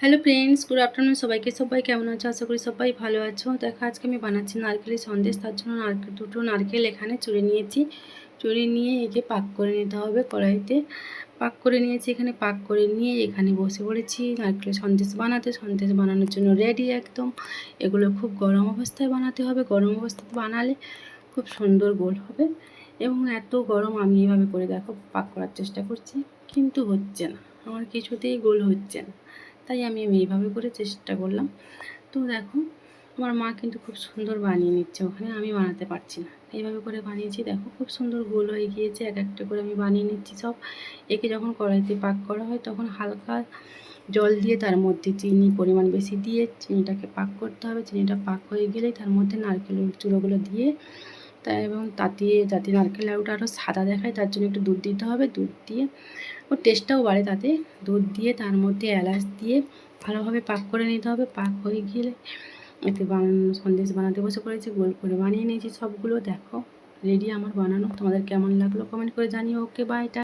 Hello friends, good afternoon সবাইকে। সবাই কেমন আছো? আশা করি সবাই ভালো আছো। দেখো, আজকে আমি বানাচ্ছি নারকেলের সন্দেশ। তার জন্য নারকেল দুটো নারকেল এখানে চুড়ে নিয়েছি। চুড়ে নিয়ে একে পাক করে নিতে হবে কড়াইতে। পাক করে নিয়েছি, এখানে পাক করে নিয়ে এখানে বসে পড়েছি। নারকেলের সন্দেশ বানাতে, সন্দেশ বানানোর জন্য রেডি একদম। এগুলো খুব গরম অবস্থায় বানাতে হবে। গরম অবস্থাতে বানালে খুব সুন্দর গোল হবে। এবং এত গরম আমি এভাবে করে দেখো, পাক করার চেষ্টা করছি। কিন্তু হচ্ছে না। আমার কিছুতেই গোল হচ্ছে না। তাই আমি আমি এইভাবে করে চেষ্টা করলাম। তো দেখো, আমার মা কিন্তু খুব সুন্দর বানিয়ে নিচ্ছে ওখানে, আমি বানাতে পারছি না। এইভাবে করে বানিয়েছি, দেখো খুব সুন্দর গোল হয়ে গিয়েছে, এক একটা করে আমি বানিয়ে নিচ্ছি সব। একে যখন কড়াইতে পাক করা হয় তখন হালকা জল দিয়ে তার মধ্যে চিনি পরিমাণ বেশি দিয়ে চিনিটাকে পাক করতে হবে। চিনিটা পাক হয়ে গেলেই তার মধ্যে নারকেলের চুড়োগুলো দিয়ে তা এবং তাতে যাতে নারকেল লাড়ুটা আরও সাদা দেখায়, তার জন্য একটু দুধ দিতে হবে। দুধ দিয়ে ওর টেস্টটাও বাড়ে তাতে। দুধ দিয়ে তার মধ্যে এলাচ দিয়ে ভালোভাবে পাক করে নিতে হবে। পাক হয়ে গেলে এতে বানানো সন্দেশ বানাতে বসে পড়েছি, গোল করে বানিয়ে নিয়েছি সবগুলো। দেখো রেডি আমার বানানো। তোমাদের কেমন লাগল? কমেন্ট করে জানিও। Okay bye